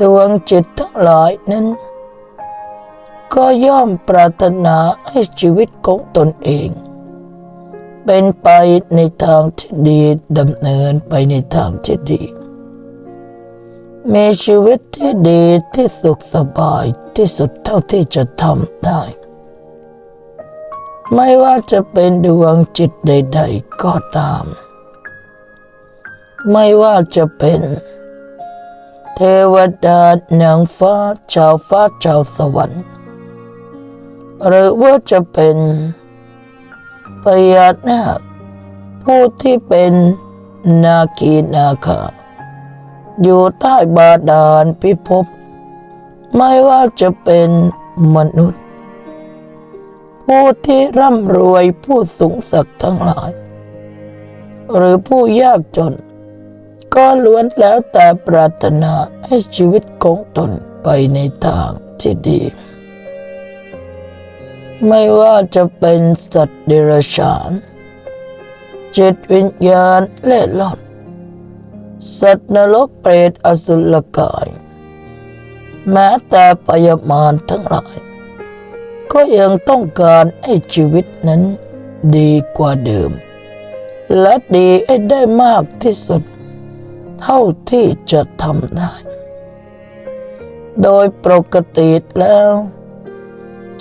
ดวงจิตทั้งหลายนั้น ก็ย่อมปรารถนาให้ชีวิตของตนเอง เป็นไปในทางที่ดีดำเนินไปในทางที่ดี มีชีวิตที่ดีที่สุขสบายที่สุดเท่าที่จะทำได้ ไม่ว่าจะเป็นดวงจิตใด ๆ ก็ตาม ไม่ว่าจะเป็น ทวดานางฟ้าชาวฟ้าชาวสวรรค์ หรือว่าจะเป็นพญานาคผู้ที่เป็นนาคีนาคาอยู่ใต้บาดาลพิภพไม่ว่าจะเป็นมนุษย์ ผู้ที่ร่ำรวยผู้สูงศักดิ์ทั้งหลาย หรือผู้ยากจน ก็ล้วนแล้วแต่ปรารถนาให้ชีวิตของตนไปในทางที่ดี ไม่ว่าจะเป็นสัตว์เดรัจฉาน จิตวิญญาณเล่ร่อนสัตว์นรกเปรตอสุรกาย แม้แต่ปยมารทั้งหลาย ก็ยังต้องการให้ชีวิตนั้นดีกว่าเดิม และดีให้ได้มากที่สุด เท่าที่จะทำได้ โดยปกติแล้ว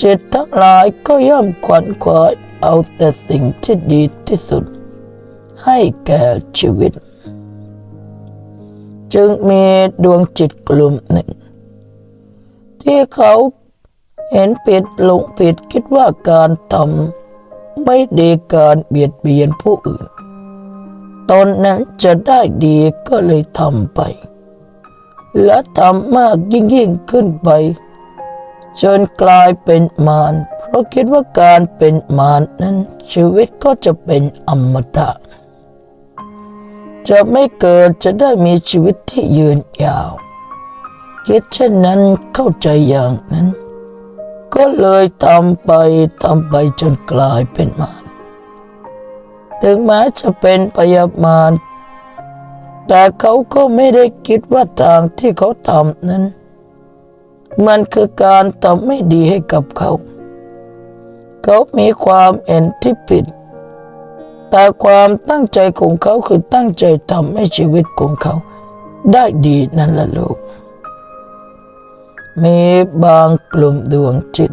จิตทั้งหลายก็ย่อมขวนขวายเอาแต่สิ่งที่ดีที่สุด ให้แก่ชีวิต จึงมีดวงจิตกลุ่มหนึ่ง ที่เขาเห็นผิดหลงผิดคิดว่าการทำไม่ดีการเบียดเบียนผู้อื่น ตนนั้นจะได้ดีก็เลยทำไป และทำมากยิ่งยิ่งขึ้นไปจนกลายเป็นมาร เพราะคิดว่าการเป็นมารนั้นชีวิตก็จะเป็นอมตะ จะไม่เกิดจะได้มีชีวิตที่ยืนยาว คิดเช่นนั้นเข้าใจอย่างนั้น ก็เลยทำไปทำไปจนกลายเป็นมาร ถึงแม้จะเป็นพยาบาลแต่เขาก็ไม่ได้คิดว่าทางที่เขาทำนั้น มันคือการทำไม่ดีให้กับเขา เขามีความเห็นที่ผิด แต่ความตั้งใจของเขาคือตั้งใจทำให้ชีวิตของเขา ได้ดีนั่นแหละลูก มีบางกลุ่มดวงจิต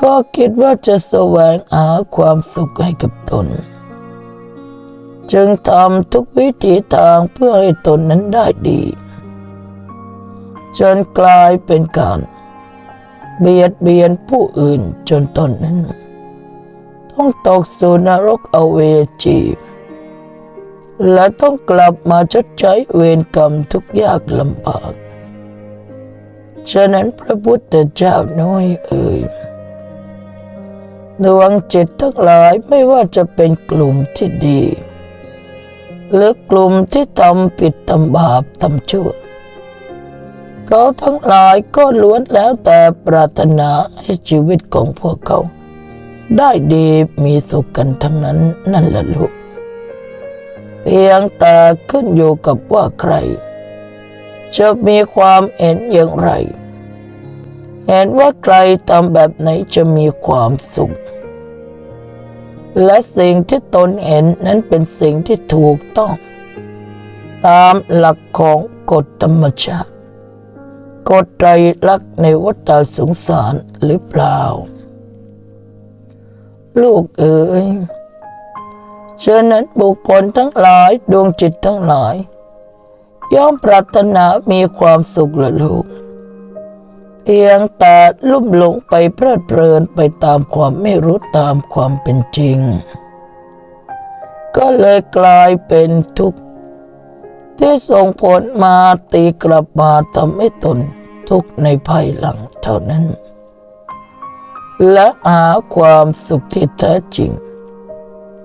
ก็คิดว่าจะแสวงหาความสุขให้กับตน จึงทำทุกวิถีทางเพื่อให้ตนนั้นได้ดี จนกลายเป็นการ เบียดเบียนผู้อื่นจนตนนั้น ต้องตกสู่นรกอเวจี และต้องกลับมาชดใช้เวรกรรมทุกยากลำบาก ฉะนั้นพระพุทธเจ้าน้อยเอ่ย ดวงจิตทั้งหลายไม่ว่าจะเป็นกลุ่มที่ดี หรือกลุ่มที่ทำผิดทำบาปทำชั่วเขาทั้งหลายก็ล้วนแล้วแต่ปรารถนาให้ชีวิตของพวกเขา ได้ดีมีสุขกันทั้งนั้นนั่นแหละลูกเพียงแต่ขึ้นอยู่กับว่าใคร จะมีความเห็นอย่างไร เห็นว่าใครทำแบบไหนจะมีความสุข และสิ่งที่ตนเห็นนั้นเป็นสิ่งที่ถูกต้อง ตามหลักของกฎธรรมชาติกฎไตรลักษณ์ในวัฏสงสารหรือเปล่า ลูกเอ๋ยฉะนั้นบุคคลทั้งหลายดวงจิตทั้งหลาย ย่อมปรารถนามีความสุขละลูก เพียงแต่ลุ่มหลงไปเพลิดเพลินไปตามความไม่รู้ตามความเป็นจริง ก็เลยกลายเป็นทุกข์ที่ส่งผลมาตีกลับมาทำให้ตนทุกข์ในภายหลังเท่านั้น และหาความสุขที่แท้จริง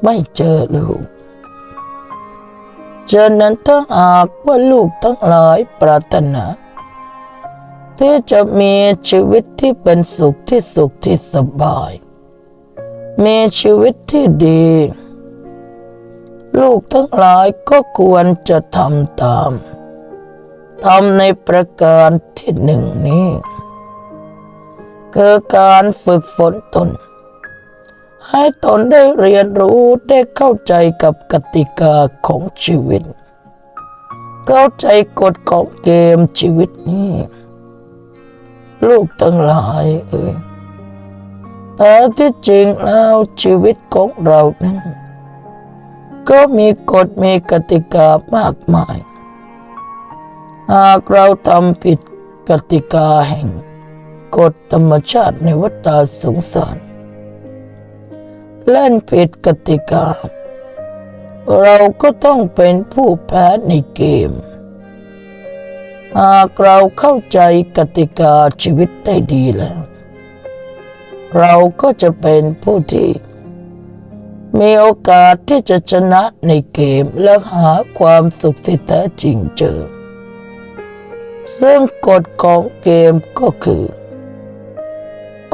ไม่เจอลูกฉะนั้นถ้าหากว่าลูกทั้งหลายปรารถนา ที่จะมีชีวิตที่เป็นสุขที่สุขที่สบาย มีชีวิตที่ดี ลูกทั้งหลายก็ควรจะทำตามทำในประการที่หนึ่งนี้ คือการฝึกฝนตน ให้ตนได้เรียนรู้ได้เข้าใจกับกติกาของชีวิต เข้าใจกฎของเกมชีวิตนี้ ลูกทั้งหลายเอ่ยแต่ที่จริงแล้วชีวิตของเรานั้น ก็มีกฎมีกติกามากมาย หากเราทำผิดกติกาแห่งกฎธรรมชาติในวัฏสงสาร เล่นผิดกติกา เราก็ต้องเป็นผู้แพ้ในเกม หากเราเข้าใจกติกาชีวิตได้ดีแล้ว เราก็จะเป็นผู้ที่ มีโอกาสที่จะชนะในเกมและหาความสุขที่แท้จริงเจอ ซึ่งกฎของเกมก็คือ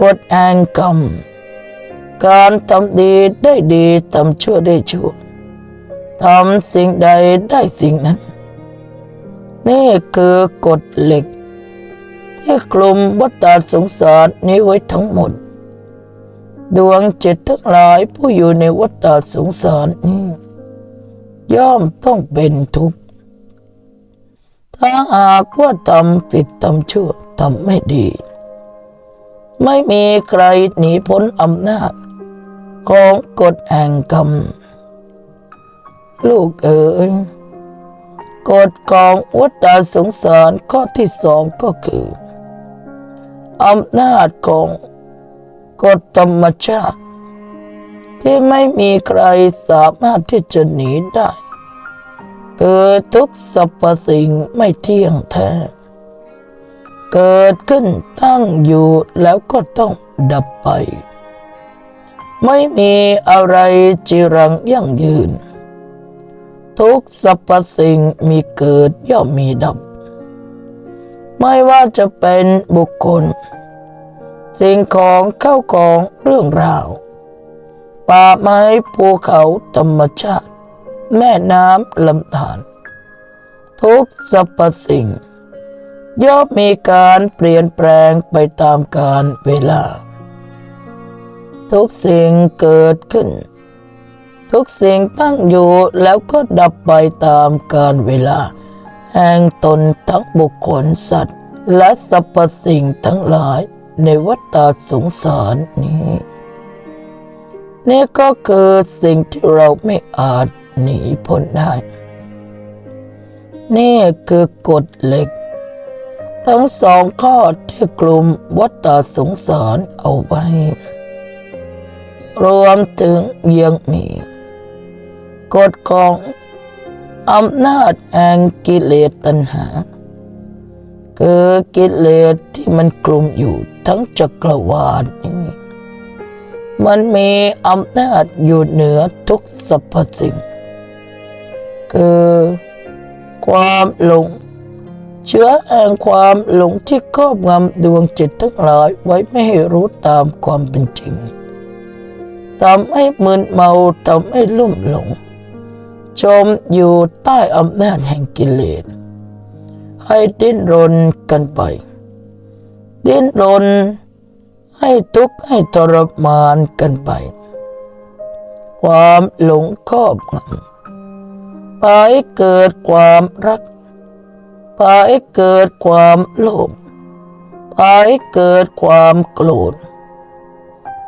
กฎแห่งกรรม การทำดีได้ดีทำชั่วได้ชั่วทำสิ่งใดได้สิ่งนั้น นี่คือกฎเหล็ก ที่กลุ่มวัฏสงสารนี้ไว้ทั้งหมด ดวงจิตทั้งหลายผู้อยู่ในวัฏสงสารนี้ย่อมต้องเป็นทุกข์ ถ้าหากว่าทำผิดทำชั่วทำไม่ดี ไม่มีใครหนีพ้นอำนาจ ของกฎแห่งกรรม ลูกเอ๋ย กฎของวัฏสงสารข้อที่สองก็คืออำนาจของกฎธรรมชาติ ที่ไม่มีใครสามารถที่จะหนีได้คือทุกสรรพสิ่งไม่เที่ยงแท้ เกิดขึ้นตั้งอยู่แล้วก็ต้องดับไป ไม่มีอะไรจรังยั่งยืน ทุกสรรพสิ่งมีเกิดย่อมมีดับ ไม่ว่าจะเป็นบุคคล สิ่งของเข้าของเรื่องราว ป่าไม้ภูเขาธรรมชาติ แม่น้ำลำธารทุกสรรพสิ่ง ย่อมมีการเปลี่ยนแปลงไปตามกาลเวลา ทุกสิ่งเกิดขึ้น ทุกสิ่งตั้งอยู่แล้วก็ดับไปตามกาลเวลา แห่งตนทั้งบุคคลสัตว์ และสรรพสิ่งทั้งหลายในวัฏสงสารนี้นี่ก็คือสิ่งที่เราไม่อาจหนีพ้นได้ นี่คือกฎเหล็ก ทั้งสองข้อที่กลุ่มวัฏสงสารเอาไว้ รวมถึงยังมี กฎของอำนาจแห่งกิเลสตัณหา คือกิเลสที่มันกลุ่มอยู่ทั้งจักรวาลนี้มันมีอำนาจอยู่เหนือทุกสรรพสิ่ง คือความหลง เชื้อแห่งความหลงที่ครอบงำดวงจิตทั้งหลายไว้ไม่ให้รู้ตามความเป็นจริงทำให้มึนเมาทำให้ลุ่มหลง จมอยู่ใต้อำนาจแห่งกิเลส ให้ดิ้นรนกันไป ดิ้นรน ให้ทุกข์ให้ทรมานกันไป ความหลงครอบงำพาให้เกิดความรักพาให้เกิดความโลภพาให้เกิดความโกรธ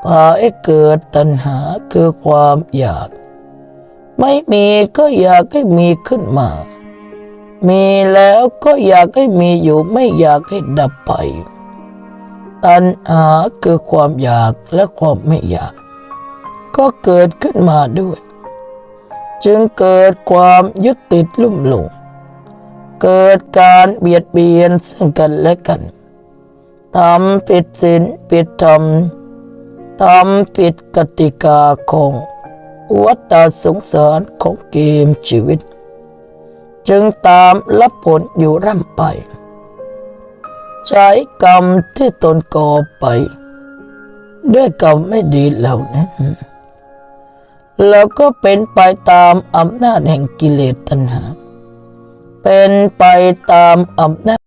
พาให้เกิดตัณหาคือความอยาก ไม่มีก็อยากให้มีขึ้นมา มีแล้วก็อยากให้มีอยู่ไม่อยากให้ดับไป ตัณหาคือความอยากและความไม่อยาก ก็เกิดขึ้นมาด้วย จึงเกิดความยึดติดลุ่มหลง เกิดการเบียดเบียนซึ่งกันและกันทำผิดศีลผิดธรรมทำผิดกติกาของ วัฏสงสารของเกมชีวิต จึงตามรับผลอยู่ร่ำไป ใช้กรรมที่ตนก่อไป ด้วยกรรมไม่ดีเหล่านั้นแล้วก็เป็นไปตามอำนาจแห่งกิเลสตัณหา เป็นไปตามอำนาจ